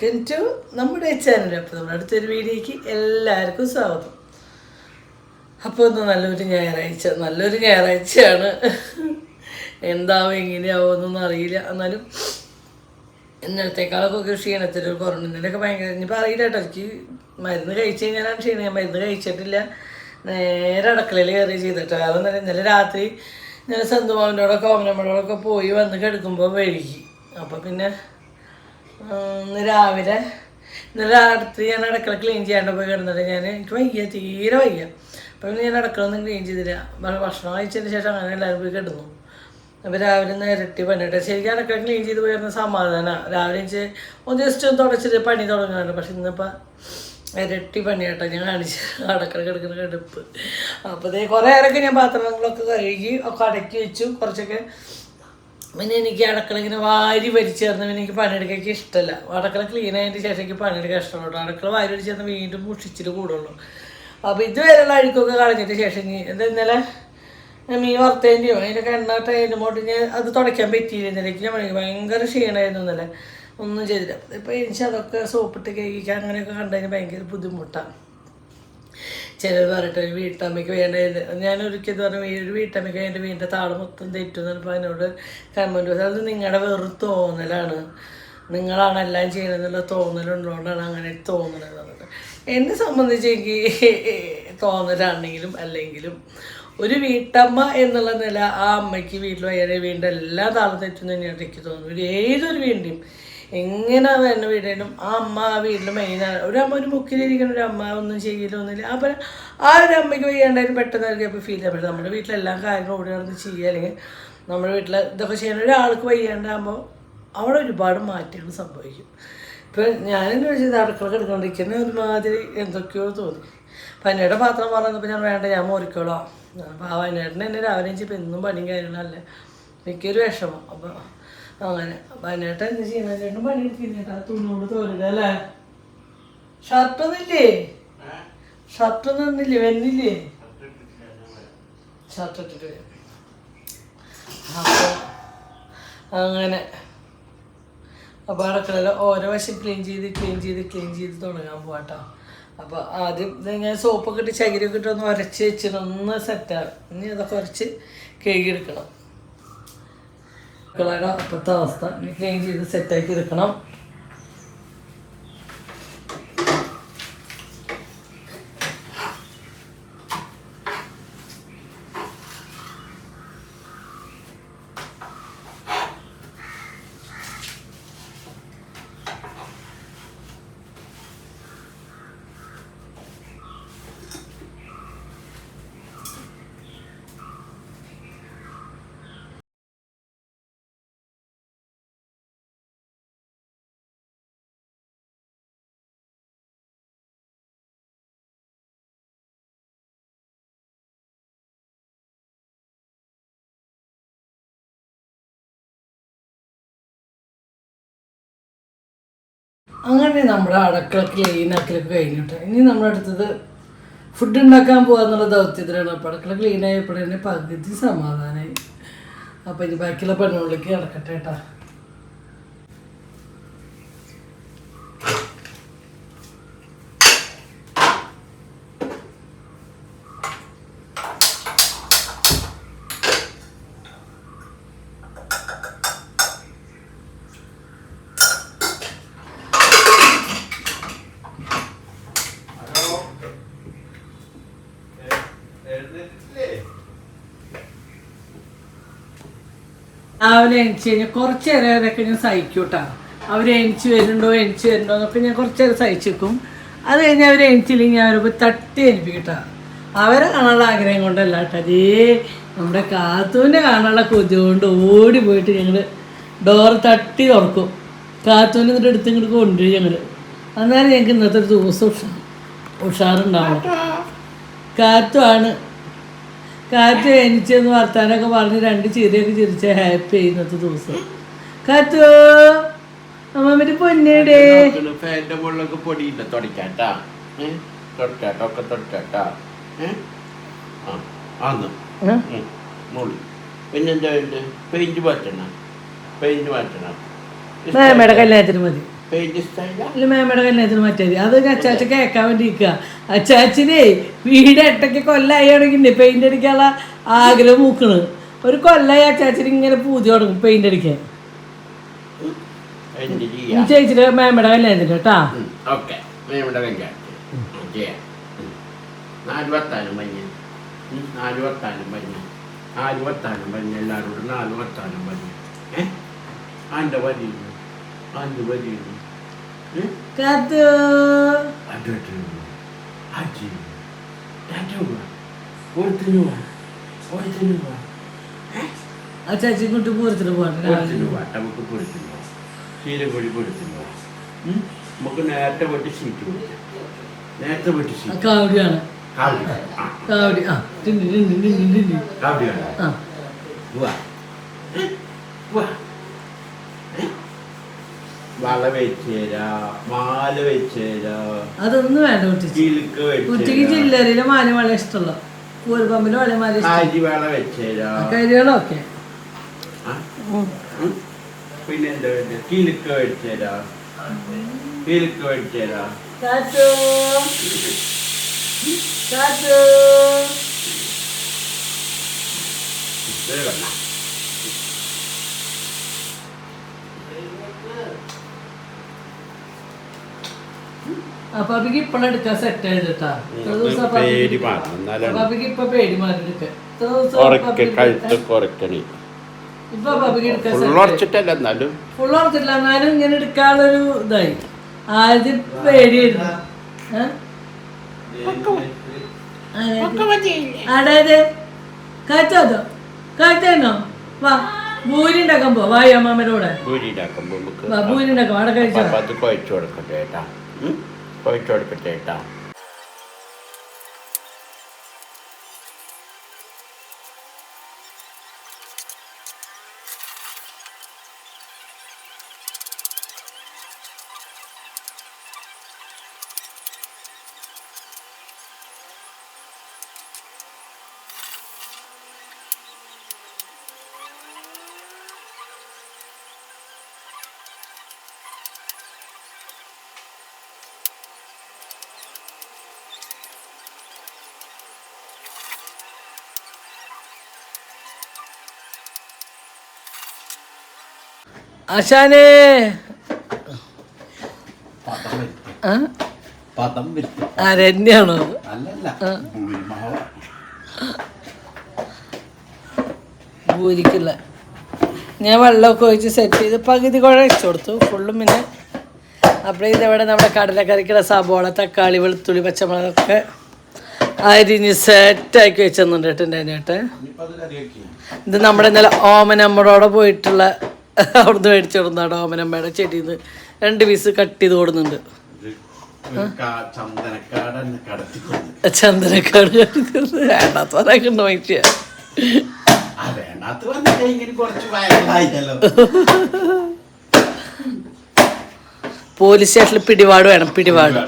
Welcome to നമ്മുടെ channel അപ്പോൾ നമ്മുടെ അടുത്തൊരു വീഡിയോക്ക് എല്ലാവർക്കും സ്വാഗതം. അപ്പോൾ ഒന്ന് നല്ലൊരു ഞായറാഴ്ച നല്ലൊരു ഞായറാഴ്ചയാണ്. എന്താവും എങ്ങനെയാവും എന്നൊന്നും അറിയില്ല. എന്നാലും ഇന്നലത്തേക്കാളൊക്കെ ഒരു കുറവുണ്ട് ഇന്നലെയൊക്കെ ഭയങ്കര ഇനിയിപ്പോൾ അറിയില്ല കേട്ടോ. എനിക്ക് മരുന്ന് കഴിച്ച് കഴിഞ്ഞാലാണ് ക്ഷീണം. ഞാൻ മരുന്ന് കഴിച്ചിട്ടില്ല. നേരെ അടക്കളയിൽ കയറി ചെയ്തിട്ടോ. കാരണം ഇന്നലെ രാത്രി ഞാൻ സന്തുമാവിന്റെയോടൊക്കെ ഓമനമ്മളോടൊക്കെ പോയി വന്ന് കിടക്കുമ്പോൾ വഴുകി. അപ്പോൾ പിന്നെ ഇന്ന് രാവിലെ ഇന്നലെ രാത്രി ഞാൻ അടുക്കള ക്ലീൻ ചെയ്യാണ്ട് പോയി കിടന്നിട്ട് ഞാൻ എനിക്ക് വയ്യ തീരെ വയ്യ. അപ്പം ഞാൻ അടുക്കള ഒന്നും ക്ലീൻ ചെയ്തില്ല ഭക്ഷണം കഴിച്ചതിന് ശേഷം അങ്ങനെ എല്ലാവരും പോയി കിടന്നു. അപ്പോൾ രാവിലെ ഒന്ന് ഇരട്ടി പണിയിട്ട്. ശരിക്കും അടുക്കള ക്ലീൻ ചെയ്ത് പോയിരുന്ന സമാധാനമാണ് രാവിലെ എനിക്ക് ഒന്ന് ജസ്റ്റ് ഒന്ന് തുടച്ചിട്ട് പണി തുടങ്ങാറുണ്ട് പക്ഷെ ഇന്നിപ്പോൾ ഇരട്ടി പണിയാട്ടോ ഞാൻ കാണിച്ചു. അടക്കള കിടക്കുന്ന കിടപ്പ്. അപ്പോൾ കുറേ നേരമൊക്കെ ഞാൻ പാത്രങ്ങളൊക്കെ കഴുകി ഒക്കെ അടക്കി വെച്ചു. കുറച്ചൊക്കെ പിന്നെ എനിക്ക് അടുക്കള ഇങ്ങനെ വാരി വലിച്ചു ചേർന്ന് പിന്നെ എനിക്ക് പണിയെടുക്കാൻ ഇഷ്ടമല്ല. അടുക്കള ക്ലീൻ ആയതിന്റെ ശേഷം എനിക്ക് പണിയെടുക്കാൻ ഇഷ്ടമുള്ളൂ അടുക്കള വാരി വലിച്ചു ചേർന്ന് വീണ്ടും മുഷിച്ചിട്ട് കൂടുള്ളൂ. അപ്പോൾ ഇതുവരെയുള്ള അഴുക്കൊക്കെ കളഞ്ഞിട്ട് ശേഷം ഇനി ഇത് ഇന്നലെ മീൻ വറുത്തതിന്റെയോ അതിന്റെ എണ്ണ പോട്ട് ഞാൻ അത് തുടയ്ക്കാൻ പറ്റിയിരുന്നില്ലെങ്കിൽ ഞാൻ പണി ഭയങ്കര ക്ഷീണമായിരുന്നു ഇന്നലെ. ഒന്നും ചെയ്തില്ല. ഇപ്പോൾ എനിക്ക് അതൊക്കെ സോപ്പിട്ട് കഴിക്കാൻ അങ്ങനെയൊക്കെ കണ്ടതിന് ഭയങ്കര ബുദ്ധിമുട്ടാണ്. ചിലർ പറഞ്ഞിട്ട് ഒരു വീട്ടമ്മയ്ക്ക് വേണ്ട ഞാൻ ഒരിക്കലും പറഞ്ഞു "ഈ ഒരു വീട്ടമ്മയ്ക്ക് എന്റെ വീടിന്റെ താൾ മൊത്തം തെറ്റും എന്ന് പറഞ്ഞപ്പോൾ എന്നോട് കമന്റ് അത് നിങ്ങളുടെ വെറും തോന്നലാണ്. നിങ്ങളാണ് എല്ലാം ചെയ്യണമെന്നുള്ള തോന്നലുള്ളതുകൊണ്ടാണ് അങ്ങനെ തോന്നണത് പറഞ്ഞിട്ട്. എന്നെ സംബന്ധിച്ച് എനിക്ക് തോന്നലാണെങ്കിലും അല്ലെങ്കിലും ഒരു വീട്ടമ്മ എന്നുള്ള നില ആ അമ്മയ്ക്ക് വീട്ടിൽ വയ്യാതെ വീണ്ടും എല്ലാ താളം തെറ്റും തന്നെയാണ് എനിക്ക് തോന്നുന്നത്. ഏതൊരു വീടിന്റെയും എങ്ങനെ തന്നെ വീടേലും ആ അമ്മ ആ വീട്ടിൽ മെയിനാണ് ഒരു അമ്മ ഒരു മുക്കിലിരിക്കുന്ന ഒരു അമ്മ ഒന്നും ചെയ്യലൊന്നുമില്ല അപ്പം ആ ഒരു അമ്മയ്ക്ക് വയ്യാണ്ടായാലും പെട്ടെന്ന് അവർക്ക് ഫീൽ ചെയ്യാൻ പറ്റും. നമ്മുടെ വീട്ടിലെല്ലാ കാര്യങ്ങളും ഓടി നടന്ന് ചെയ്യുക അല്ലെങ്കിൽ നമ്മുടെ വീട്ടിൽ ഇതൊക്കെ ചെയ്യുന്ന ഒരാൾക്ക് വയ്യാണ്ടാകുമ്പോൾ അവിടെ ഒരുപാട് മാറ്റങ്ങൾ സംഭവിക്കും. ഇപ്പം ഞാനെന്ന് വെച്ചാൽ അടുക്കള കിടക്കൊണ്ടിരിക്കുന്ന ഒരുമാതിരി എന്തൊക്കെയോ തോന്നി. പനിയുടെ പാത്രം പറഞ്ഞപ്പോൾ ഞാൻ വേണ്ട ഞാൻ മോറിക്കോളാം. അപ്പോൾ ആ വയനാട്ടിന് എന്നെ രാവിലെ ചെയ്യുമ്പോൾ എന്നും പണിയും കാര്യങ്ങളല്ലേ എനിക്കൊരു വിഷമം. അപ്പോൾ അങ്ങനെ വയനാട്ട് എന്ത് ചെയ്യണം? രണ്ടും പണി എടുക്കുന്നില്ല തുണിയോട് തോരുക അല്ലേ? ഷർട്ട് ഒന്നില്ലേ ഷർട്ട് ഒന്നില്ലേ വരുന്നില്ലേ ഷർട്ട് ഇട്ടിട്ട് വരും. അപ്പോൾ അങ്ങനെ. അപ്പോൾ അടുക്കളയിൽ ഓരോ വശം ക്ലീൻ ചെയ്ത് ക്ലീൻ ചെയ്ത് ക്ലീൻ ചെയ്ത് തുടങ്ങാൻ പോവാട്ടോ. അപ്പോൾ ആദ്യം ഇങ്ങനെ സോപ്പൊക്കെ ഇട്ട് ചകിരിയൊക്കെ ഇട്ട് ഒന്ന് ഉരച്ച് വെച്ചിട്ട് ഒന്ന് സെറ്റാണ് ഇനി അതൊക്കെ ഉരച്ച് കഴുകിയെടുക്കണം. അടുക്കളയുടെ അപ്പോഴത്തെ അവസ്ഥ. ക്ലീൻ ചെയ്ത് സെറ്റാക്കി എടുക്കണം. അങ്ങനെ നമ്മുടെ അടക്കള ക്ലീൻ ആക്കലൊക്കെ കഴിഞ്ഞിട്ട് ഇനി നമ്മുടെ അടുത്തത് ഫുഡ് ഉണ്ടാക്കാൻ പോകാന്നുള്ള ദൗത്യത്തിലാണ്. അപ്പോൾ അടുക്കള ക്ലീൻ ആയപ്പോൾ പകുതി സമാധാനമായി അപ്പോൾ ഇനി ബാക്കിയുള്ള പെണ്ണുകളിലേക്ക് അടക്കട്ടെ കേട്ടാ രാവിലെ എണിച്ച് കഴിഞ്ഞാൽ കുറച്ച് നേരമൊക്കെ ഞാൻ സഹിക്കൂട്ടാ. അവർ എണിച്ച് വരുന്നുണ്ടോ എണിച്ച് വരുന്നുണ്ടോ എന്നൊക്കെ ഞാൻ കുറച്ച് നേരം സഹിച്ചേക്കും. അത് കഴിഞ്ഞ് അവർ എണിച്ചില്ലെങ്കിൽ അവരപ്പോൾ തട്ടി എനിപ്പിക്കട്ടാ അവരെ കാണാനുള്ള ആഗ്രഹം കൊണ്ടല്ല കേട്ടോ അതേ നമ്മുടെ കാത്തൂനെ കാണാനുള്ള കൊതി കൊണ്ട് ഓടി പോയിട്ട് ഞങ്ങൾ ഡോർ തട്ടി തുറക്കും. കാത്തൂനെ എന്നിട്ട് എടുത്ത് ഇങ്ങോട്ട് കൊണ്ടുപോയി ഞങ്ങൾ അന്നേരം ഞങ്ങൾക്ക് ഇന്നത്തെ ഒരു ദിവസം ഉഷാർ ഉഷാറുണ്ടാവും. കാത്തുമാണ് കാറ്റ് എനിച്ചെന്ന് വർത്താനൊക്കെ പറഞ്ഞ് രണ്ട് ചിരിയൊക്കെ ചിരിച്ച ഹാപ്പി ചെയ്യുന്നത് ദിവസം. കാത്തു അമ്മമ്മ പൊന്നേടേ. ഫാന്റെ മുകളിലൊക്കെ പൊടിയില്ല. തുടക്കാട്ടാ തുടക്കാട്ടോ ഒക്കെ തുടക്കാട്ടാ ആന്ന്. മുള്ളി പിന്നെന്താ വേണ്ടത്? പെയിന്റ് മാറ്റണം. പെയിന്റ് മാറ്റണം. കല്യാണത്തിന് മതി. മേമയുടെ കല്യാണത്തിന് മറ്റേത് അത് അച്ചാച്ച കേക്കാൻ വേണ്ടി നിൽക്കുക അച്ചാച്ചിനെ വീട് എട്ടയ്ക്ക് കൊല്ലായി തുടങ്ങിണ്ട് പെയിന്റ് അടിക്കാനുള്ള ആഗ്രഹം മൂക്കണ്. ഒരു കൊല്ലായി അച്ചാച്ചിന് ഇങ്ങനെ പൂതി തുടങ്ങും പെയിന്റ് അടിക്കാൻ. ചേച്ചിയുടെ മേമയുടെ കല്യാണത്തിന് കേട്ടാ? ഓക്കെ. കല്യാണത്തിന്. നാല് വത്താനും മഞ്ഞ ഉം, നാല് നാല് വത്താനും മഞ്ഞ എല്ലാവരോടും നാല് വത്താനും മഞ്ഞ ഏ? ആന്റെ വരിയുന്നു ആന്റെ വരിയുന്നു കാത്തു അടട്ട് അജി രണ്ടുവ ഒരുത്തിന് പോവാ ഒരുത്തിന് പോവാ അച്ചാച്ചി കുട്ടി പൂരത്തിന് പോകണം പൊരുത്തിന് പോവാ നമുക്ക് പൊരുത്തിന് പോവാം ശീലക്കൊടി പൊരുത്തിന് പോവാം ഉം? നമുക്ക് നേരത്തെ പോയിട്ട് സീറ്റ് കൊടുക്കാം. നേരത്തെ പോയിട്ട് സീറ്റ് കാവടിയാണ് കാവടി ആ. കാവടി ആ. ടിന്നി ടിന്നി ടിന്നി ടിന്നി കാവടി വേണം ആ. പോവാ ഏ? പോവാ ഏ? വള വെച്ചേരാ മാല വെച്ചേരാ അതൊന്നും വേണ്ട കുട്ടിക്ക് മാല വള മാല ഇഷ്ടം. അരി വള വെച്ചേരാ കരികളൊക്കെ? പിന്നെ എന്താ കിലുക്ക് വെച്ചേരാ. കിലുക്ക് വെച്ചേരാ. അപ്പൊ അപ്പിക്ക് ഇപ്പഴെടുക്കാൻ സെറ്റ് ദിവസം മാറണം ഇപ്പൊ പേടി മാറി എടുക്കാൻ. ഇപ്പൊ എടുക്കാൻ ഫുൾ ഉറച്ചിട്ടില്ല എന്നാലും. ഇങ്ങനെ എടുക്കാനുള്ളൊരു ഇതായി. ആദ്യം പേടിയായിരുന്നു? അതായത് കാറ്റോ കാറ്റോ വാ ഭൂരി ഉണ്ടാക്കാൻ പോ വായി അമ്മാമ്മയുടെ കൂടെ. ഭൂരി ഉണ്ടാക്കാം. അവിടെ കഴിച്ചോ? അപ്പൊ അത് കുഴച്ചു കൊടുക്കട്ടെ ഏട്ടാ. ഉം? കുഴച്ചു ആശാനേ. ആരെന്നെയാണോ ഭൂരിക്കില്ല. ഞാൻ വെള്ളമൊക്കെ ഒഴിച്ച് സെറ്റ് ചെയ്ത് പകുതി കുഴ വെച്ചു കൊടുത്തു. ഫുള്ളും പിന്നെ അപ്പോൾ ഇതവിടെ നമ്മുടെ കടലക്കറിക്കുള്ള സബോള തക്കാളി വെളുത്തുള്ളി പച്ചമുളകൊക്കെ അരിഞ്ഞ് സെറ്റാക്കി വെച്ചെന്നുണ്ട് കേട്ടോ എന്റെ അതിനായിട്ട് ഇനിയിപ്പോ അത് ഇത് നമ്മുടെ ഇന്നലെ ഓമനമ്മടോടെ പോയിട്ടുള്ള അവിടുന്ന് മേടിച്ചു കൊടുന്നാണ് ഓമനമ്മയുടെ ചെടിയിൽ നിന്ന് രണ്ട് പീസ് കട്ട് ചെയ്ത് കൊടുക്കുന്നുണ്ട് ഒരു ഒരു കാ- ചന്ദനക്കാട് വേണ്ടാത്ത പോലീസ് സ്റ്റേഷനിൽ പിടിപാട് വേണം പിടിപാട്.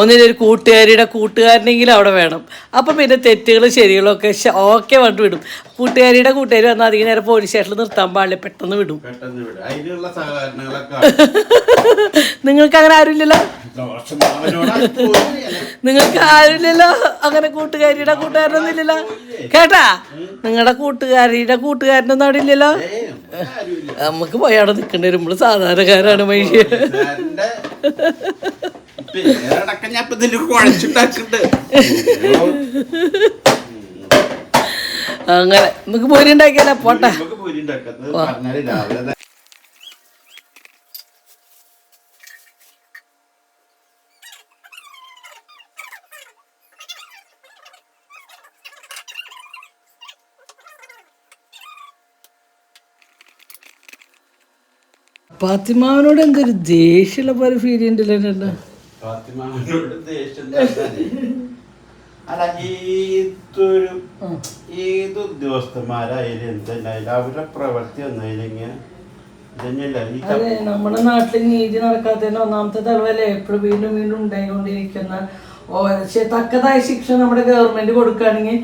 ഒന്നിനൊരു കൂട്ടുകാരിയുടെ കൂട്ടുകാരനെങ്കിലും അവിടെ വേണം. അപ്പം പിന്നെ തെറ്റുകളും ശരികളും ഒക്കെ ഓക്കെ പറഞ്ഞു വിടും. കൂട്ടുകാരിയുടെ കൂട്ടുകാരി വന്നാൽ അധികം നേരം പോലീസ് സ്റ്റേഷനിൽ നിർത്താൻ പാടില്ല പെട്ടെന്ന് വിടും. നിങ്ങൾക്ക് അങ്ങനെ ആരുമില്ലല്ലോ? നിങ്ങൾക്ക് ആരുമില്ലല്ലോ? അങ്ങനെ കൂട്ടുകാരിയുടെ കൂട്ടുകാരനൊന്നും ഇല്ലല്ലോ. കേട്ടാ? നിങ്ങളുടെ കൂട്ടുകാരിയുടെ കൂട്ടുകാരനൊന്നും അവിടെ ഇല്ലല്ലോ. നമുക്ക് പോയി അവിടെ നിൽക്കേണ്ടി വരുമ്പോൾ സാധാരണക്കാരാണ് മനുഷ്യ പേരടക്കം ഞാൻ ഇപ്പൊ ഇതിൽ കുഴച്ചിട്ടാക്കുന്നുണ്ട് അങ്ങനെ നമുക്ക് പോരി ഉണ്ടാക്കിയാലോ? പോട്ടെ. ഫാത്തിമാവിനോട് എന്തൊരു ദേഷ്യമുള്ള പോലെ ഫീൽ ചെയ്യുന്നുണ്ടല്ലോ ദേഷ്യം അല്ല ഏതൊരു ഏത് ഉദ്യോഗസ്ഥന്മാരായാലും എന്തെന്നായാലും അവരുടെ പ്രവൃത്തി അതെ നമ്മുടെ നാട്ടിൽ നീതി നടക്കാത്തതിന്റെ ഒന്നാമത്തെ തലവല്ലേ? എപ്പോഴും വീണ്ടും വീണ്ടും ഉണ്ടായിക്കൊണ്ടിരിക്കുന്ന തക്കതായ ശിക്ഷ നമ്മുടെ ഗവൺമെന്റ് കൊടുക്കുകയാണെങ്കിൽ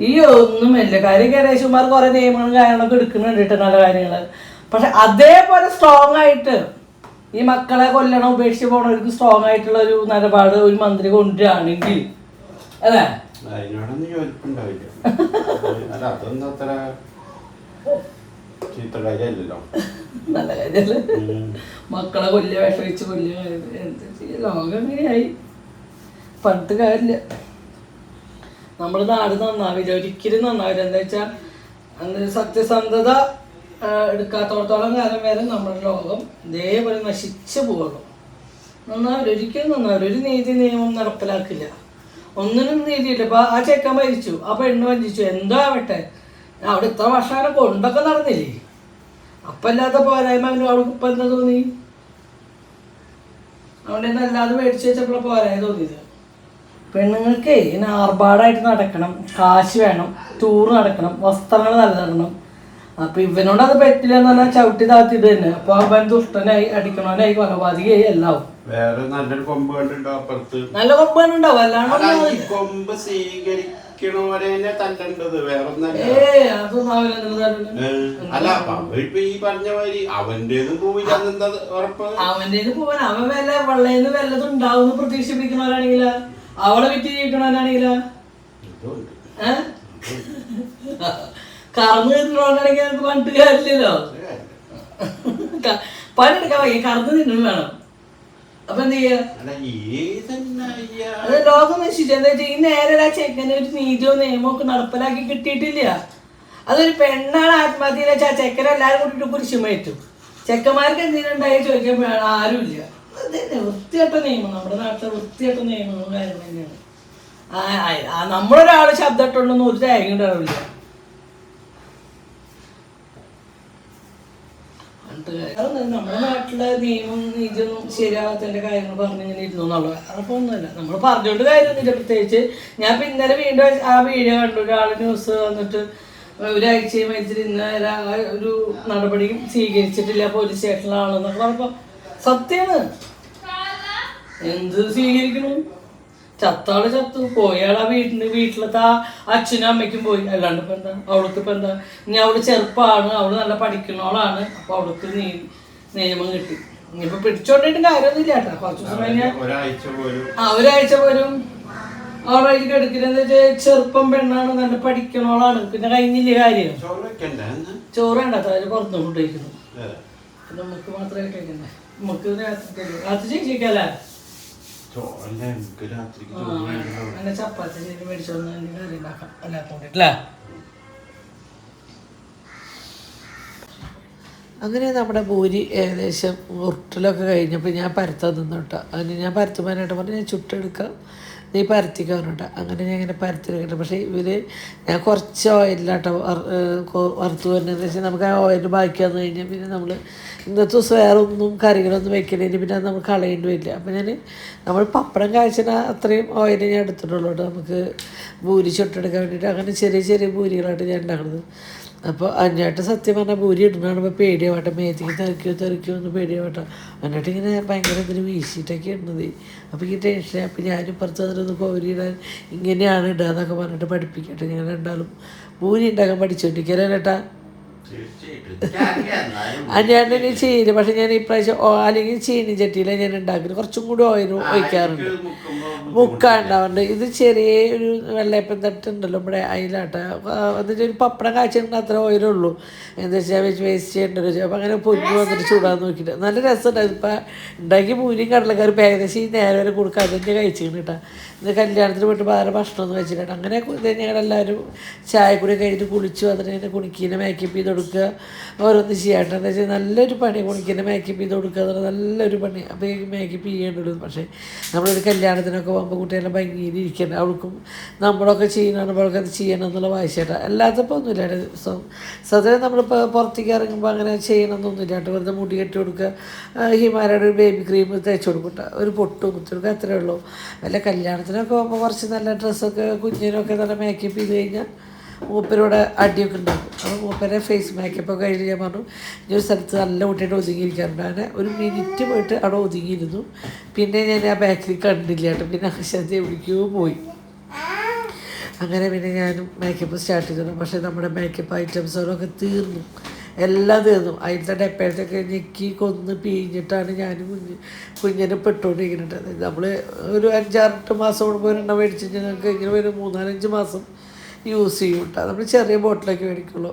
ഈ ഒന്നുമില്ല കാര്യം കേരളേശുമാർ കുറെ നിയമങ്ങളും കാര്യങ്ങളൊക്കെ എടുക്കുന്നുണ്ട് കേട്ടോ നല്ല കാര്യങ്ങൾ പക്ഷെ അതേപോലെ സ്ട്രോങ് ആയിട്ട് ഈ മക്കളെ കൊല്ലണം ഉപേക്ഷിച്ച് പോണവർക്ക് സ്ട്രോങ് ആയിട്ടുള്ള ഒരു നിലപാട് ഒരു മന്ത്രി കൊണ്ടുവരാണെങ്കിൽ അല്ലേ? അതിനോടൊന്നും യോജിപ്പുണ്ടാവില്ല. അല്ല അതൊന്നും അത്ര ചീത്ത കാര്യമല്ലല്ലോ. നല്ല കാര്യല്ലേ ഉം. മക്കളെ കൊല്ലുക വിഷമിച്ച് കൊല്ലുക എന്താ ചെയ്യുക ലോകം എങ്ങനെയായി പണ്ട് കാര്യമില്ല. നമ്മുടെ നാട് നന്നാവില്ല. ഒരിക്കലും നന്നാവില്ല. എന്താ വെച്ചാൽ സത്യസന്ധത എടുക്കാത്തോടത്തോളം കാലം വരെ നമ്മുടെ ലോകം ഇതേപോലെ നശിച്ചു പോകുള്ളൂ നന്നാവില്ല ഒരിക്കലും നന്നാവില്ല ഒരു നീതി നിയമം നടപ്പിലാക്കില്ല. ഒന്നിനും നീതിയില്ല. ഇപ്പൊ ആ ചെക്കൻ മരിച്ചു. ആ പെണ്ണ് വഞ്ചിച്ചു. എന്തോ ആവട്ടെ. അവിടെ ഇത്ര വർഷം കൊണ്ടൊക്കെ നടന്നില്ലേ? അപ്പൊ അല്ലാത്ത പോരായ്മ അവന് അവൾക്ക് ഇപ്പൊ തോന്നി? അവിടെ നിന്ന് അല്ലാതെ മേടിച്ചു വെച്ചപ്പോൾ പോരായ തോന്നിയത്. പെണ്ണുങ്ങൾക്ക് ഇങ്ങനെ ആർഭാടായിട്ട് നടക്കണം. കാശ് വേണം. ടൂർ നടക്കണം. വസ്ത്രങ്ങൾ നൽകണം അപ്പൊ ഇവനോട് അത് പറ്റില്ല എന്ന് പറഞ്ഞാൽ ചവിട്ടി താത്തിയത് തന്നെ. അപ്പൊ അവൻ ദുഷ്ടനായി അടിക്കണവനായി കൊലപാതകയായി എല്ലാവും വേറെ നല്ലൊരു കൊമ്പ് കണ്ടുണ്ടോ അപ്പുറത്ത്? നല്ല കൊമ്പാനുണ്ടാവും അല്ലാണ്ട് അല്ല ഒന്നും ഈ കൊമ്പ്. സ്വീകരിക്കണവരെ തല്ലണ്ടത്. വേറെ ഒന്നല്ല ഏ അതൊന്നും അവനെന്താ അല്ല അപ്പൊ ഈ പറഞ്ഞ മാതിരി അവന്റേതും പോവില്ല എന്താ ഉറപ്പ്? അവന്റെ പോവാൻ അവൻ വല്ല വെള്ളയിന്ന് വല്ലതും ഉണ്ടാവും പ്രതീക്ഷിപ്പിക്കണവരാണെങ്കില അവളെ വിറ്റ് ജീവിക്കണവരാണെങ്കില ഏഹ് കറന്ന് തിന്നണോണ്ടാണെങ്കിൽ നമുക്ക് പണ്ട് കാര്യമില്ലല്ലോ. പണിയെടുക്കാൻ വയ്യ കറന്ന് തിന്നും വേണം. അപ്പൊ എന്ത് ചെയ്യാ? അല്ല ഏതെന്നാ അത് ലോകം നശിച്ചു. എന്താ വെച്ചാൽ ഈ നേരെ ചെക്കന് ഒരു നീതിയോ നിയമോ ഒക്കെ നടപ്പിലാക്കി കിട്ടിയിട്ടില്ല. അതൊരു പെണ്ണാണ് ആത്മഹത്യ വെച്ചാൽ ആ ചെക്കനെ എല്ലാവരും കൂട്ടിട്ട് കുരിശുമേറ്റു. ചെക്കന്മാർക്ക് എന്തെങ്കിലും ഉണ്ടായി ചോദിക്കാൻ വേണം ആരുമില്ല. വൃത്തിയായിട്ട നിയമം. നമ്മുടെ നാട്ടിലെ വൃത്തിയായിട്ട നിയമങ്ങളും കാര്യം തന്നെയാണ്. നമ്മളൊരാൾ ശബ്ദം ഇട്ടുണ്ടെന്ന് ഒരു കാര്യം ഉണ്ടാവില്ല പണ്ട് അതൊന്നും നമ്മുടെ നാട്ടിലെ നിയമം നീതിയൊന്നും ശരിയാവാത്തതിന്റെ കാര്യങ്ങൾ പറഞ്ഞിങ്ങനെ ഇരുന്നു എന്നുള്ളത് അതപ്പോ ഒന്നുമല്ല. നമ്മൾ പറഞ്ഞുകൊണ്ട് കാര്യമൊന്നുമില്ല. പ്രത്യേകിച്ച് ഞാൻ ഇപ്പൊ ഇന്നലെ വീണ്ടും ആ വീഡിയോ കണ്ടു. ഒരാൾ ന്യൂസ് വന്നിട്ട് ഒരാഴ്ചയും മരിച്ചിട്ട് ഇന്നലെ ഒരു നടപടിയും സ്വീകരിച്ചിട്ടില്ല. പോലീസ് സ്റ്റേഷനിലാണെന്നൊക്കെ പറഞ്ഞപ്പോ സത്യമാണ് എന്ത് സ്വീകരിക്കണു? ചത്താൾ ചത്തു പോയാൾ ആ വീട്ടിന് വീട്ടിലത്തെ ആ അച്ഛനും അമ്മയ്ക്കും പോയി. അല്ലാണ്ട് ഇപ്പൊ എന്താ? അവൾക്ക് ഇപ്പൊ എന്താ? ഇനി അവൾ ചെറുപ്പമാണ് അവൾ നല്ല പഠിക്കണോളാണ് അപ്പൊ അവൾക്ക് നീ നിയമം കിട്ടി. ഇനിയിപ്പൊ പിടിച്ചോണ്ടിട്ട് കാര്യമൊന്നുമില്ല കേട്ടോ. കുറച്ച് ദിവസം കഴിഞ്ഞാൽ ആ ഒരാഴ്ച പോലും അവളെ കിടക്കുന്നത് ചെറുപ്പം പെണ്ണാണ് നല്ല പഠിക്കണോളാണ് പിന്നെ കഴിഞ്ഞില്ല കാര്യം? ചോറ് വെക്കണ്ടേ അതിന് പുറത്തു വേണ്ട അത്ര പുറത്ത് ഫുഡ് കഴിക്കുന്നു നമുക്ക് മാത്രമേ കഴിക്കണ്ടേ? നമുക്ക് രാത്രി രാത്രി ചേച്ചിക്കല്ലേ അങ്ങനെ ചപ്പാത്തി ചെയ്ത് മേടിച്ചോന്ന് എനിക്ക് കറി ഉണ്ടാക്കാം എല്ലാവർക്കും കൂടി അല്ലേ? അങ്ങനെ നമ്മുടെ ഭൂരി ഏകദേശം ഉരുട്ടലൊക്കെ കഴിഞ്ഞപ്പോൾ ഞാൻ പരത്താൻ നിന്നു കേട്ടോ. അങ്ങനെ ഞാൻ പരത്തുവാനായിട്ട് പറഞ്ഞു ഞാൻ ചുട്ടെടുക്കാം. നീ പരത്തിക്കാൻ കേട്ടോ അങ്ങനെ ഞാൻ ഇങ്ങനെ പരത്തിയെടുക്കട്ടെ. പക്ഷേ ഇവർ ഞാൻ കുറച്ച് ഓയിലാട്ടോ വറുത്ത് വരുന്നതെന്ന് വെച്ചാൽ നമുക്ക് ആ ഓയിൽ ബാക്കി വന്നു കഴിഞ്ഞാൽ പിന്നെ നമ്മൾ ഇന്നത്തെ ദിവസം വേറെ ഒന്നും കറികളൊന്നും വെക്കണേന് പിന്നെ അത് നമുക്ക് കളയേണ്ടി വരില്ല അപ്പം ഞാൻ നമ്മൾ പപ്പടം കാഴ്ചന അത്രയും ഓയിൽ ഞാൻ എടുത്തിട്ടുള്ളൂ കേട്ടോ. നമുക്ക് ഭൂരി ചുട്ടെടുക്കാൻ വേണ്ടിയിട്ട്. അങ്ങനെ ചെറിയ ചെറിയ ഭൂരികളായിട്ട് ഞാൻ ഉണ്ടാക്കുന്നത് അപ്പോൾ അതിനായിട്ട് സത്യം പറഞ്ഞാൽ ഭൂരി ഇടുന്നതാണ് ഇപ്പോൾ പേടിയാവട്ടെ മേത്തേക്ക് തെറിക്കോ തെറിക്കോ എന്ന് പേടിയാവട്ടെ എന്നിട്ട് ഇങ്ങനെ ഭയങ്കര ഇതിന് വീശിയിട്ടൊക്കെ ഇടുന്നത്. അപ്പോൾ ഈ ടെൻഷൻ അപ്പോൾ ഞാനും ഇപ്പുറത്ത് അതിലൊന്ന് കോരിയിടാൻ ഇങ്ങനെയാണ് ഇടുക എന്നൊക്കെ പറഞ്ഞിട്ട് പഠിപ്പിക്കട്ടെ. ഞാൻ രണ്ടാളും ഭൂരി ഉണ്ടാക്കാൻ പഠിച്ചുകൊണ്ടിരിക്കല്ലേ ചേട്ടാ അഞ്ഞാണ്ടിന് ചീനി പക്ഷെ ഞാൻ ഇപ്രാവശ്യം അല്ലെങ്കിൽ ചീനി ചട്ടിയിലാണ് ഞാൻ ഉണ്ടാക്കുന്നത്. കുറച്ചും കൂടി ഓയിൽ ഒഴിക്കാറുണ്ട്. മുക്ക ഉണ്ടാവുന്നുണ്ട് ഇത് ചെറിയ ഒരു വെള്ളയപ്പം തട്ടുണ്ടല്ലോ നമ്മുടെ അതിലാട്ട എന്നിട്ട് ഒരു പപ്പടം കാഴ്ച അത്ര ഓയിലുള്ളൂ എന്താ വെച്ചാൽ വെച്ച് വേസ്റ്റ് ചെയ്യേണ്ടത് അപ്പോൾ അങ്ങനെ പൊരി വന്നിട്ട് ചൂടാൻ നോക്കിയിട്ട്. നല്ല രസമുണ്ടായിരുന്നു ഇപ്പം ഉണ്ടാക്കി പൂരിയും കടലക്കറി ഏകദേശം ഈ നേരം വരെ കൊടുക്കാൻ തന്നെ കഴിച്ചിരുന്നു കേട്ടോ. ഇത് കല്യാണത്തിന് പോയിട്ട് വേറെ ഭക്ഷണം എന്ന് വെച്ചിട്ട് അങ്ങനെ ഞങ്ങളെല്ലാവരും ചായ കൂടി കഴിഞ്ഞിട്ട് കുളിച്ചു വന്നിട്ട് കുണിക്കീനെ മേക്കപ്പ് ചെയ്ത് കൊടുക്കുക. ഓരോന്ന് ചെയ്യാട്ടെ എന്താ വെച്ചാൽ നല്ലൊരു പണി കുണിക്കീനെ മേക്കപ്പ് ചെയ്ത് കൊടുക്കുക എന്ന് പറഞ്ഞാൽ നല്ലൊരു പണി. അപ്പോൾ ഈ മേക്കപ്പ് ചെയ്യേണ്ടത് പക്ഷേ നമ്മളൊരു കല്യാണത്തിനൊക്കെ പോകുമ്പോൾ കുട്ടികളെ ഭംഗിയിൽ ഇരിക്കണം അവൾക്കും നമ്മളൊക്കെ ചെയ്യണം അവൾക്ക് അത് ചെയ്യണം എന്നുള്ള വായിച്ചേട്ടാ അല്ലാത്തപ്പോൾ ഒന്നുമില്ല. സത്യത്തിൽ നമ്മളിപ്പോൾ പുറത്തേക്ക് ഇറങ്ങുമ്പോൾ അങ്ങനെ ചെയ്യണം എന്നൊന്നുമില്ല. കേട്ടോ വെറുതെ മുടി കെട്ടി കൊടുക്കുക. ഹിമാലയുടെ ഒരു ബേബി ക്രീം തേച്ച് കൊടുക്കട്ടെ ഒരു പൊട്ട് കുത്തി കൊടുക്കുക അത്രേ ഉള്ളൂ. വല്ല കല്യാണത്തിനൊക്കെ പോകുമ്പോൾ കുറച്ച് നല്ല ഡ്രസ്സൊക്കെ കുഞ്ഞിനൊക്കെ നല്ല മേക്കപ്പ് ചെയ്ത് കഴിഞ്ഞാൽ മൂപ്പരോടെ അടിയൊക്കെ ഉണ്ടാക്കും. അപ്പോൾ മൂപ്പരെ ഫേസ് മേക്കപ്പ് ഒക്കെ കഴിഞ്ഞ് ഞാൻ പറഞ്ഞു ഞാൻ ഒരു സ്ഥലത്ത് നല്ല കുട്ടിയായിട്ട് ഒതുങ്ങിയിരിക്കാറുണ്ട്. അങ്ങനെ ഒരു മിനിറ്റ് പോയിട്ട് അവിടെ ഒതുങ്ങിയിരുന്നു. പിന്നെ ഞാൻ ആ ബാക്കിൽ കണ്ടില്ല കേട്ടോ. പിന്നെ ആശാന്തി എവിടേക്കോ പോയി. അങ്ങനെ പിന്നെ ഞാനും മേക്കപ്പ് സ്റ്റാർട്ട് ചെയ്തിരുന്നു പക്ഷേ നമ്മുടെ മേക്കപ്പ് ഐറ്റംസ് ഐറ്റംസുകളൊക്കെ തീർന്നു. എല്ലാം തീർന്നു. അതിലത്തെ ഡെപ്പേഴ്സൊക്കെ ഞെക്കി കൊന്ന് പിഴിഞ്ഞിട്ടാണ് ഞാൻ കുഞ്ഞ് കുഞ്ഞിനെ പെട്ടുകൊണ്ടിരിക്കുന്നത്. നമ്മൾ ഒരു അഞ്ചാറെട്ട് മാസം കൂടുമ്പോൾ ഒരെണ്ണം മേടിച്ച് ഞങ്ങൾക്ക് ഇങ്ങനെ ഒരു മൂന്നാലഞ്ച് മാസം യൂസ് ചെയ്യും കേട്ടോ നമ്മൾ ചെറിയ ബോട്ടിലൊക്കെ മേടിക്കുള്ളൂ.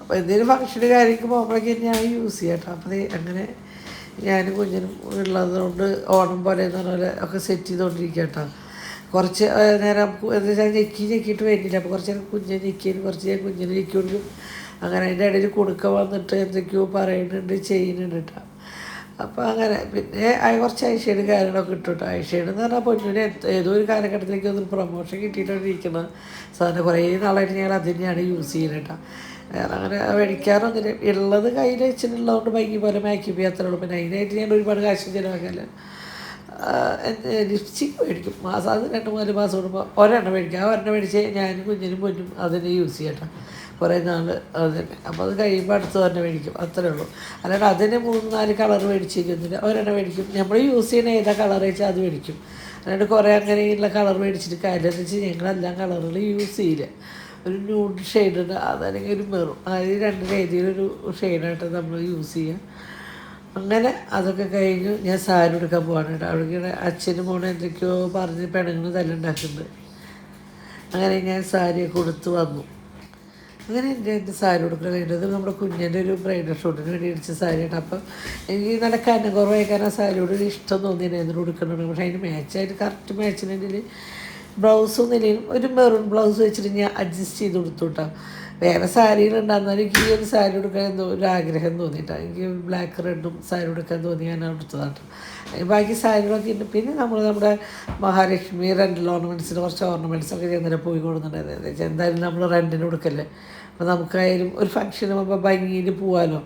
അപ്പോൾ എന്തെങ്കിലും ഫംഗ്ഷന് കാര്യങ്ങൾക്ക് പോകുമ്പോഴൊക്കെ ഞാൻ യൂസ് ചെയ്യാം കേട്ടോ അപ്പോൾ അങ്ങനെ ഞാനും കുഞ്ഞിനും ഉള്ളതുകൊണ്ട് ഓണം പോലെ എന്ന് പറഞ്ഞ പോലെ ഒക്കെ സെറ്റ് ചെയ്തുകൊണ്ടിരിക്കുക കേട്ടോ കുറച്ച് നേരം നമുക്ക് എന്താ വെച്ചാൽ ഞെക്കി ഞെക്കിയിട്ട് വരുന്നില്ല. അപ്പോൾ കുറച്ച് നേരം കുഞ്ഞിനെ ഞെക്കിയതിന് കുറച്ച് ഞാൻ കുഞ്ഞിനെ ഞെക്കി കൊടുക്കും അങ്ങനെ അതിന്റെ ഇടയിൽ കൊടുക്ക വന്നിട്ട് എന്തൊക്കെയോ പറയുന്നുണ്ട് ചെയ്യുന്നുണ്ട് കേട്ടോ അപ്പോൾ അങ്ങനെ പിന്നെ കുറച്ച് ഐഷേഡ് കാര്യങ്ങളൊക്കെ കേട്ടോ ഐഷേഡ് എന്ന് പറഞ്ഞാൽ പൊന്നിന് ഏതോ ഒരു കാലഘട്ടത്തിലേക്ക് ഒന്ന് പ്രൊമോഷൻ കിട്ടിയിട്ടാണ് സാറിന് കുറേ നാളായിട്ട് ഞങ്ങൾ അത് തന്നെയാണ് യൂസ് ചെയ്യുന്നത് കേട്ടോ. വേറെ അങ്ങനെ മേടിക്കാറൊന്നുമില്ല. ഉള്ളത് കയ്യിൽ വെച്ചിട്ടുള്ളതുകൊണ്ട് ഭംഗി പോലെ മേക്കപ്പ് ഉള്ളൂ. പിന്നെ അതിനായിട്ട് ഞാൻ ഒരുപാട് കാശ് ചിലവാക്കല്ല ലിപ്സ്റ്റിക് മേടിക്കും. മാസം അത് രണ്ട് മൂന്ന് മാസം കൂടുമ്പോൾ ഒരെണ്ണം മേടിക്കും. ആ ഒരെണ്ണം മേടിച്ച് ഞാനും കുഞ്ഞിനും പൊന്നും അതിനെ യൂസ് ചെയ്യട്ടെ കുറേ നാൾ അത് അപ്പോൾ അത് കഴിയുമ്പോൾ അടുത്ത് തന്നെ മേടിക്കും. അത്രേ ഉള്ളൂ. അല്ലാണ്ട് അതിന് മൂന്ന് നാല് കളർ മേടിച്ചിരിക്കുന്നില്ല ഒരെണ്ണം മേടിക്കും. നമ്മൾ യൂസ് ചെയ്യുന്ന ഏതാ കളർ വെച്ചാൽ അത് മേടിക്കും. അല്ലാണ്ട് കുറേ അങ്ങനെയുള്ള കളർ മേടിച്ചിട്ട് കാര്യം എന്ന് വെച്ചാൽ ഞങ്ങളെല്ലാം കളറിൽ യൂസ് ചെയ്യില്ല. ഒരു ന്യൂഡ് ഷെയ്ഡ് ഉണ്ട് അതല്ലെങ്കിൽ ഒരു മെറും അതായത് രണ്ട് രീതിയിലൊരു ഷെയ്ഡായിട്ട് നമ്മൾ യൂസ് ചെയ്യാം. അങ്ങനെ അതൊക്കെ കഴിഞ്ഞു ഞാൻ സാരി എടുക്കാൻ പോവാണ് കേട്ടോ. അവിടെ അച്ഛനും മോണും എന്തൊക്കെയോ പറഞ്ഞ് പെണുങ്ങൾ തല്ലുണ്ടാക്കുന്നുണ്ട്. അങ്ങനെ ഞാൻ സാരിയൊക്കെ കൊടുത്ത് വന്നു. അങ്ങനെ എന്റെ എന്റെ സാരി കൊടുക്കണം കഴിഞ്ഞത് നമ്മുടെ കുഞ്ഞിന്റെ ഒരു ബ്രൈഡൽ ഷൂട്ടിന് വേണ്ടി അടിച്ച സാരിയാണ്. അപ്പം എനിക്ക് നല്ല കനം കാരണം സാരിയോട് ഒരു ഇഷ്ടം തോന്നിയിരുന്നു കൊടുക്കുന്നുണ്ട് പക്ഷേ അതിന് മാച്ചായിട്ട് കറക്റ്റ് മാച്ചിന്റെ ബ്ലൗസും നിലയും ഒരു മെറൂൺ ബ്ലൗസ് വെച്ചിട്ട് ഞാൻ അഡ്ജസ്റ്റ് ചെയ്ത് കൊടുത്തു കേട്ടോ. വേറെ സാരിയിൽ ഉണ്ടായിരുന്നാലും എനിക്ക് ഈ ഒരു സാരി എടുക്കാൻ എന്തോ ഒരു ആഗ്രഹം തോന്നിയിട്ടാണ് എനിക്ക് ബ്ലാക്ക് റെഡും സാരി എടുക്കാൻ തോന്നി ഞാൻ എടുത്തതാണ് ബാക്കി സാരികളൊക്കെ ഉണ്ട് പിന്നെ നമ്മൾ നമ്മുടെ മഹാലക്ഷ്മി റെന്റിൽ ഓർണമെന്റ്സിന് കുറച്ച് ഓർണമെന്റ്സ് ഒക്കെ ഇന്നലെ പോയി കൊടുക്കുന്നുണ്ടായിരുന്നു എന്തായാലും നമ്മൾ റെന്റിന് കൊടുക്കല്ലേ? അപ്പോൾ നമുക്കായാലും ഒരു ഫംഗ്ഷന് പോകുമ്പോൾ ഭംഗിയിൽ പോവാലോ.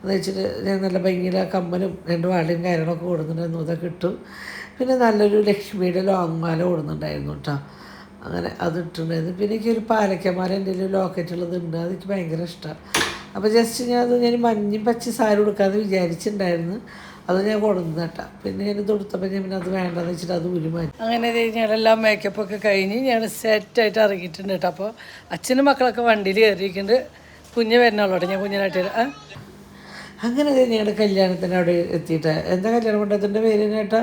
എന്ന് വെച്ചിട്ട് ഞാൻ നല്ല ഭംഗിയിൽ ആ കമ്മലും രണ്ട് വാളിയും കാര്യങ്ങളൊക്കെ കൊടുക്കുന്നുണ്ടായിരുന്നു അതൊക്കെ ഇട്ടു. പിന്നെ നല്ലൊരു ലക്ഷ്മിയുടെ ലോങ് മാല കൊടുക്കുന്നുണ്ടായിരുന്നു കേട്ടോ. അങ്ങനെ അത് ഇട്ടിട്ടുണ്ടായിരുന്നു. പിന്നെ എനിക്കൊരു പാലക്കമാര എന്റെ ഒരു ലോക്കറ്റ് ഉള്ളതുണ്ട് അതെനിക്ക് ഭയങ്കര ഇഷ്ടമാണ് അപ്പോൾ ജസ്റ്റ് ഞാൻ അത് ഞാൻ മഞ്ഞും പച്ച സാരി കൊടുക്കാമെന്ന് വിചാരിച്ചിട്ടുണ്ടായിരുന്നു. അത് ഞാൻ കൊടുന്നു കേട്ടോ. പിന്നെ ഞാൻ തൊടുത്തപ്പോൾ ഞാൻ പിന്നെ അത് വേണ്ടെന്ന് വെച്ചിട്ട് അത് ഉരുമാറ്റി അങ്ങനെ ഞങ്ങളെല്ലാം മേക്കപ്പ് ഒക്കെ കഴിഞ്ഞ് ഞങ്ങൾ സെറ്റായിട്ട് ഇറങ്ങിയിട്ടുണ്ട് കേട്ടോ. അപ്പോൾ അച്ഛനും മക്കളൊക്കെ വണ്ടിയിൽ കയറിയിട്ടുണ്ട്. കുഞ്ഞ് വരുന്നുള്ളൂ ഞാൻ കുഞ്ഞിനായിട്ട് ആ? അങ്ങനെ ഞങ്ങളുടെ കല്യാണത്തിന് അവിടെ എത്തിയിട്ട്. എന്താ കല്യാണം മണ്ഡപത്തിന്റെ പേര് കേട്ടാ?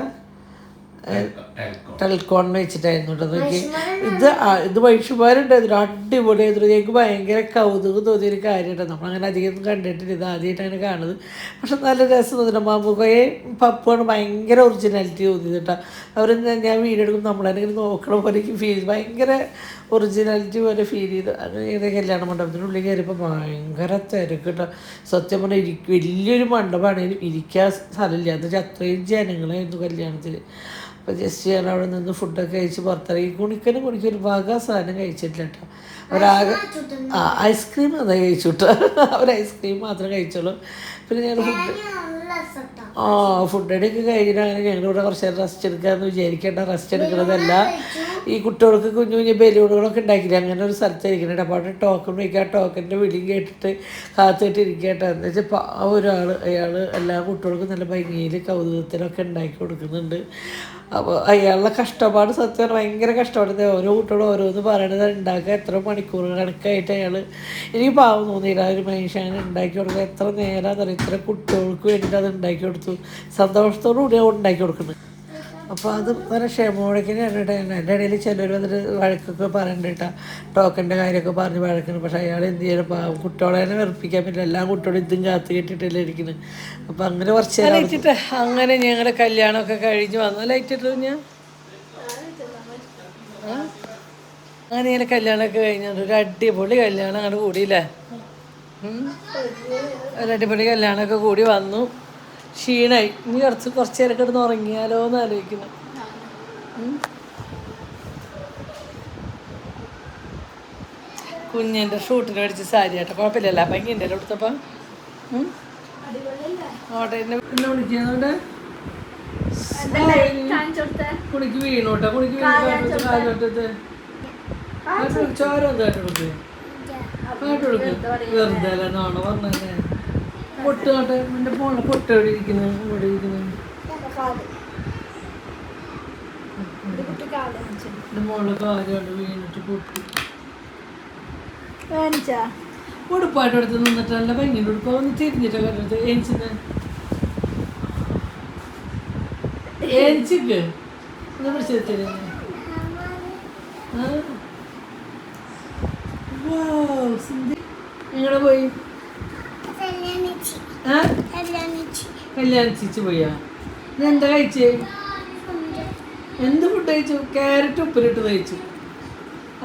ടെൽക്കോൺ വെച്ചിട്ടായിരുന്നു കേട്ടോ. നോക്കി ഇത് ഇത് വൈഷുമാരുണ്ടായിരുന്നു അടിപൊളിയായിരുന്നു ഞങ്ങൾക്ക് ഭയങ്കര കൗതുകം തോന്നിയൊരു കാര്യമാണ് നമ്മളങ്ങനെ അധികം കണ്ടിട്ടില്ല. ഇത് ആദ്യമായിട്ടാണ് കാണുന്നത്. പക്ഷെ നല്ല രസം തോന്നുന്നു. മാമുക്കയെ പപ്പുമാണ് ഭയങ്കര ഒറിജിനാലിറ്റി തോന്നിയത് കേട്ടോ. അവർ ഞാൻ വീഡിയോ എടുക്കും നമ്മളതിനെ നോക്കണ പോലെ എനിക്ക് ഫീൽ ഭയങ്കര ഒറിജിനാലിറ്റി പോലെ ഫീൽ ചെയ്തു. അങ്ങനെ കല്യാണ മണ്ഡപത്തിനുള്ളിൽ കയറിയപ്പോൾ ഭയങ്കര തിരക്ക് കേട്ടോ. സത്യം പറഞ്ഞാൽ ഇരിക്കും വലിയൊരു മണ്ഡപമാണെങ്കിലും ഇരിക്കാൻ സ്ഥലമില്ല. എന്ന് വെച്ചാൽ അത്രയും ജനങ്ങളായിരുന്നു കല്യാണത്തിന്. അപ്പോൾ ജസ്റ്റ് ഞാൻ അവിടെ നിന്ന് ഫുഡൊക്കെ കഴിച്ച് പുറത്തിറങ്ങി. കുണിക്കനും കുണിക്കും ഒരു വക സാധനം കഴിച്ചിട്ടില്ല കേട്ടോ. ഒരാകെ ആ ഐസ്ക്രീം അതാ കഴിച്ചു കേട്ടോ. അവർ ഐസ്ക്രീം മാത്രം കഴിച്ചോളൂ പിന്നെ ഞാൻ ഫുഡ് ആ ഫുഡ് അടിയൊക്കെ കഴിഞ്ഞിട്ട് അങ്ങനെ ഞങ്ങളിവിടെ കുറച്ച് നേരം റെസ്റ്റ് എടുക്കാമെന്ന് വിചാരിക്കേണ്ട. റെസ്റ്റ് എടുക്കുന്നതല്ല ഈ കുട്ടികൾക്ക് കുഞ്ഞു കുഞ്ഞു ബലൂണുകളൊക്കെ ഉണ്ടാക്കില്ല അങ്ങനെ ഒരു സ്ഥലത്ത് ഇരിക്കുന്നുണ്ട് അപ്പോൾ അവിടെ ടോക്കൺ വയ്ക്കുക. ടോക്കന്റെ വിളി കേട്ടിട്ട് കാത്തിട്ട് ഇരിക്കട്ടെ എന്ന് വെച്ചാൽ ഒരാൾ അയാൾ എല്ലാ കുട്ടികൾക്കും നല്ല ഭംഗിയിൽ കൗതുകത്തിലൊക്കെ ഉണ്ടാക്കി കൊടുക്കുന്നുണ്ട്. അപ്പോൾ അയാളുടെ കഷ്ടപ്പാട് സത്യം ഭയങ്കര കഷ്ടപ്പാട്. ഓരോ കുട്ടികളും ഓരോന്ന് പറയണത് ഉണ്ടാക്കുക. എത്ര മണിക്കൂർ കണക്കായിട്ട് അയാൾ എനിക്ക് പാവം തോന്നിയില്ല. ഒരു മനുഷ്യൻ അങ്ങനെ ഉണ്ടാക്കി കൊടുക്കുക എത്ര നേരം അതറിയാം ഇത്ര കുട്ടികൾക്ക് വേണ്ടിയിട്ട് അത് ഉണ്ടാക്കി കൊടുത്തു. സന്തോഷത്തോടു കൂടി ഉണ്ടാക്കി കൊടുക്കുന്നത്. അപ്പോൾ അത് നല്ല ക്ഷമയോടൊക്കെയാണ് എന്റെ എന്റെ ഇടയിൽ ചിലർ വന്നിട്ട് വഴക്കൊക്കെ പറയണ്ട കേട്ടാ. ടോക്കന്റെ കാര്യമൊക്കെ പറഞ്ഞ് വഴക്കുന്നു പക്ഷേ അയാൾ എന്ത് ചെയ്യണം? പാവം. കുട്ടികളെ തന്നെ വെറുപ്പിക്കാൻ പറ്റില്ല. എല്ലാ കുട്ടികളും ഇതും കാത്തു കെട്ടിട്ടല്ലേ ഇരിക്കുന്നത് അപ്പോൾ അങ്ങനെ കുറച്ച് അവിടെ- അങ്ങനെ ഞങ്ങളുടെ കല്യാണമൊക്കെ കഴിഞ്ഞ് വന്നു? ലൈറ്റിട്ടു ഞാൻ അങ്ങനെ ഇങ്ങനെ കല്യാണമൊക്കെ കഴിഞ്ഞിട്ട് ഒരു അടിപൊളി കല്യാണം അങ്ങോട്ട് കൂടിയില്ലേ? ഒരു അടിപൊളി കല്യാണമൊക്കെ കൂടി വന്നു. ക്ഷീണായി. ഇനി കുറച്ച് കുറച്ച് നേരം കിടന്ന് ഉറങ്ങിയാലോ എന്ന് ആലോചിക്കുന്നു. കുഞ്ഞിന്റെ ഷൂട്ടിന് മേടിച്ച സാരി ആട്ടെ. കുഴപ്പമില്ലല്ല. അപ്പം ഇങ്ങനെ എടുത്തപ്പം ഓട്ടെ എന്നെ വിളിക്കുന്നുണ്ട് കുണിക്ക് വീണോട്ടെ കുണിക്ക് വീണോട്ട് കാലോട്ടത്ത് ചോര കൊടുക്കും. വെറുതെ അല്ല നാണ പറഞ്ഞേ? പൊട്ട് എന്റെ ഫോണിൽ പൊട്ട് എവിടെ ഇരിക്കുന്നു ഇവിടെ ഇരിക്കുന്നു. എന്റെ മോളിൽ കാലുകൊണ്ട് വീണിട്ട് പൊട്ടി. ഉടുപ്പായിട്ട് എടുത്ത് നിന്നിട്ട് നല്ല ഭംഗിയുണ്ട്. ഉടുപ്പ് ഒന്ന് തിരിഞ്ഞിട്ട് ഒന്ന് എങ്ങനെ പോയി? കല്യാണം ചിച്ച് പോയാ? ഇത് എന്താ കഴിച്ചേ? എന്ത് ഫുഡ് കഴിച്ചു? ക്യാരറ്റ് ഉപ്പിലിട്ട് കഴിച്ചു.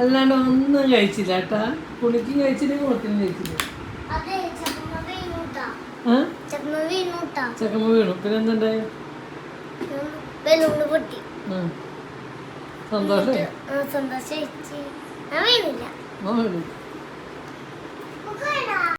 അല്ലാണ്ട് ഒന്നും കഴിച്ചില്ല കേട്ടാ. പുളിക്കും കഴിച്ചില്ല കുളത്തിനും കഴിച്ചില്ല. ചക്കമ്മ വീണു. പിന്നെ എന്തുണ്ടായി സന്തോഷം പൊട്ടി